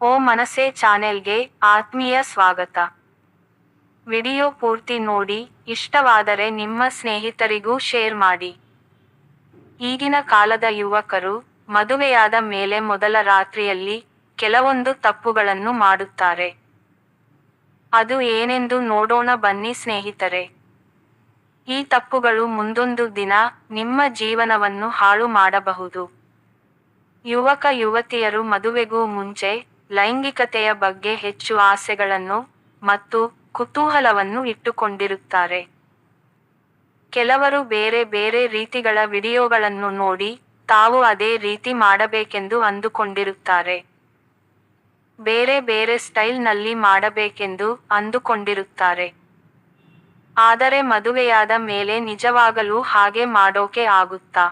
ಓ ಮನಸೆ ಚಾನೆಲ್ಗೆ ಆತ್ಮೀಯ ಸ್ವಾಗತ. ವಿಡಿಯೋ ಪೂರ್ತಿ ನೋಡಿ, ಇಷ್ಟವಾದರೆ ನಿಮ್ಮ ಸ್ನೇಹಿತರಿಗೂ ಶೇರ್ ಮಾಡಿ. ಈಗಿನ ಕಾಲದ ಯುವಕರು ಮದುವೆಯಾದ ಮೇಲೆ ಮೊದಲ ರಾತ್ರಿಯಲ್ಲಿ ಕೆಲವೊಂದು ತಪ್ಪುಗಳನ್ನು ಮಾಡುತ್ತಾರೆ. ಅದು ಏನೆಂದು ನೋಡೋಣ ಬನ್ನಿ ಸ್ನೇಹಿತರೆ. ಈ ತಪ್ಪುಗಳು ಮುಂದೊಂದು ದಿನ ನಿಮ್ಮ ಜೀವನವನ್ನು ಹಾಳು ಮಾಡಬಹುದು. ಯುವಕ ಯುವತಿಯರು ಮದುವೆಗೂ ಮುಂಚೆ ಲೈಂಗಿಕತೆಯ ಬಗ್ಗೆ ಹೆಚ್ಚು ಆಸೆಗಳನ್ನು ಮತ್ತು ಕುತೂಹಲವನ್ನು ಇಟ್ಟುಕೊಂಡಿರುತ್ತಾರೆ. ಕೆಲವರು ಬೇರೆ ಬೇರೆ ರೀತಿಗಳ ವಿಡಿಯೋಗಳನ್ನು ನೋಡಿ ತಾವು ಅದೇ ರೀತಿ ಮಾಡಬೇಕೆಂದು ಅಂದುಕೊಂಡಿರುತ್ತಾರೆ. ಬೇರೆ ಬೇರೆ ಸ್ಟೈಲ್ನಲ್ಲಿ ಮಾಡಬೇಕೆಂದು ಅಂದುಕೊಂಡಿರುತ್ತಾರೆ. ಆದರೆ ಮದುವೆಯಾದ ಮೇಲೆ ನಿಜವಾಗಲೂ ಹಾಗೆ ಮಾಡೋಕೆ ಆಗುತ್ತಾ?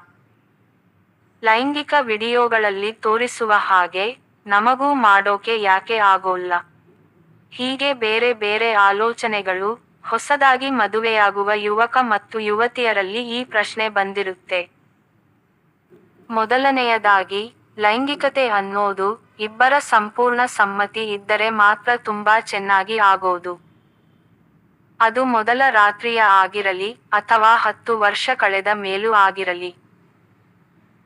ಲೈಂಗಿಕ ವಿಡಿಯೋಗಳಲ್ಲಿ ತೋರಿಸುವ ಹಾಗೆ ನಮಗೂ ಮಾಡೋಕೆ ಯಾಕೆ ಆಗೋಲ್ಲ? ಹೀಗೆ ಬೇರೆ ಬೇರೆ ಆಲೋಚನೆಗಳು ಹೊಸದಾಗಿ ಮದುವೆಯಾಗುವ ಯುವಕ ಮತ್ತು ಯುವತಿಯರಲ್ಲಿ ಈ ಪ್ರಶ್ನೆ ಬಂದಿರುತ್ತೆ. ಮೊದಲನೆಯದಾಗಿ, ಲೈಂಗಿಕತೆ ಅನ್ನೋದು ಇಬ್ಬರ ಸಂಪೂರ್ಣ ಸಮ್ಮತಿ ಇದ್ದರೆ ಮಾತ್ರ ತುಂಬಾ ಚೆನ್ನಾಗಿ ಆಗೋದು. ಅದು ಮೊದಲ ರಾತ್ರಿಯ ಆಗಿರಲಿ ಅಥವಾ ಹತ್ತು ವರ್ಷ ಕಳೆದ ಮೇಲೂ ಆಗಿರಲಿ.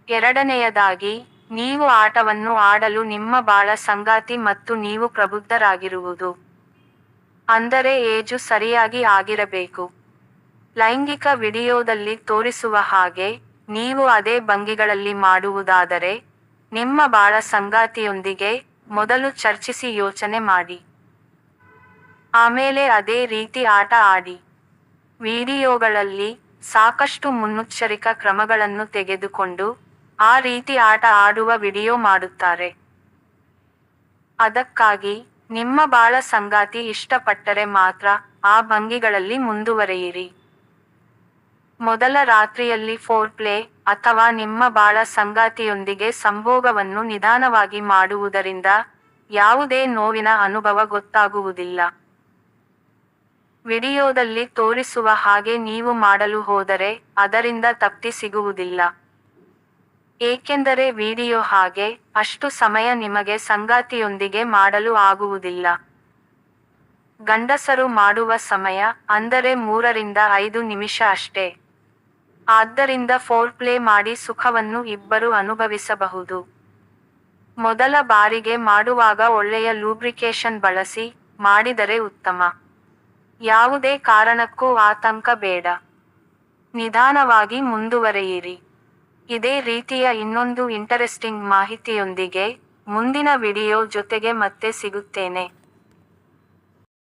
ಎರಡನೆಯದಾಗಿ ನೀವು ಆಟವನ್ನು ಆಡಲು ನಿಮ್ಮ ಬಾಳ ಸಂಗಾತಿ ಮತ್ತು ನೀವು ಪ್ರಬುದ್ಧರಾಗಿರುವುದು. ಅಂದರೆ ಏಜು ಸರಿಯಾಗಿ ಆಗಿರಬೇಕು. ಲೈಂಗಿಕ ವಿಡಿಯೋದಲ್ಲಿ ತೋರಿಸುವ ಹಾಗೆ, ನೀವು ಅದೇ ಭಂಗಿಗಳಲ್ಲಿ ಮಾಡುವುದಾದರೆ, ನಿಮ್ಮ ಬಾಳ ಸಂಗಾತಿಯೊಂದಿಗೆ ಮೊದಲು ಚರ್ಚಿಸಿ ಯೋಚನೆ ಮಾಡಿ. ಆಮೇಲೆ ಅದೇ ರೀತಿ ಆಟ ಆಡಿ. ವಿಡಿಯೋಗಳಲ್ಲಿ ಸಾಕಷ್ಟು ಮುನ್ನೆಚ್ಚರಿಕಾ ಕ್ರಮಗಳನ್ನು ತೆಗೆದುಕೊಂಡು ಆ ರೀತಿ ಆಟ ಆಡುವ ವಿಡಿಯೋ ಮಾಡುತ್ತಾರೆ. ಅದಕ್ಕಾಗಿ ನಿಮ್ಮ ಬಾಳ ಸಂಗಾತಿ ಇಷ್ಟಪಟ್ಟರೆ ಮಾತ್ರ ಆ ಭಂಗಿಗಳಲ್ಲಿ ಮುಂದುವರೆಯಿರಿ. ಮೊದಲ ರಾತ್ರಿಯಲ್ಲಿ ಫೋರ್ ಪ್ಲೇ ಅಥವಾ ನಿಮ್ಮ ಬಾಳ ಸಂಗಾತಿಯೊಂದಿಗೆ ಸಂಭೋಗವನ್ನು ನಿಧಾನವಾಗಿ ಮಾಡುವುದರಿಂದ ಯಾವುದೇ ನೋವಿನ ಅನುಭವ ಗೊತ್ತಾಗುವುದಿಲ್ಲ. ವಿಡಿಯೋದಲ್ಲಿ ತೋರಿಸುವ ಹಾಗೆ ನೀವು ಮಾಡಲು ಹೋದರೆ ಅದರಿಂದ ತಪ್ತಿ ಸಿಗುವುದಿಲ್ಲ. ಏಕೆಂದರೆ ವಿಡಿಯೋ ಹಾಗೆ ಅಷ್ಟು ಸಮಯ ನಿಮಗೆ ಸಂಗಾತಿಯೊಂದಿಗೆ ಮಾಡಲು ಆಗುವುದಿಲ್ಲ. ಗಂಡಸರು ಮಾಡುವ ಸಮಯ ಅಂದರೆ ಮೂರರಿಂದ ಐದು ನಿಮಿಷ ಅಷ್ಟೇ. ಆದ್ದರಿಂದ ಫೋರ್ ಪ್ಲೇ ಮಾಡಿ ಸುಖವನ್ನು ಇಬ್ಬರು ಅನುಭವಿಸಬಹುದು. ಮೊದಲ ಬಾರಿಗೆ ಮಾಡುವಾಗ ಒಳ್ಳೆಯ ಲೂಬ್ರಿಕೇಶನ್ ಬಳಸಿ ಮಾಡಿದರೆ ಉತ್ತಮ. ಯಾವುದೇ ಕಾರಣಕ್ಕೂ ಆತಂಕ ಬೇಡ. ನಿಧಾನವಾಗಿ ಮುಂದುವರೆಯಿರಿ. ಇದೇ ರೀತಿಯ ಇನ್ನೊಂದು ಇಂಟರೆಸ್ಟಿಂಗ್ ಮಾಹಿತಿಯೊಂದಿಗೆ ಮುಂದಿನ ವಿಡಿಯೋ ಜೊತೆಗೆ ಮತ್ತೆ ಸಿಗುತ್ತೇನೆ.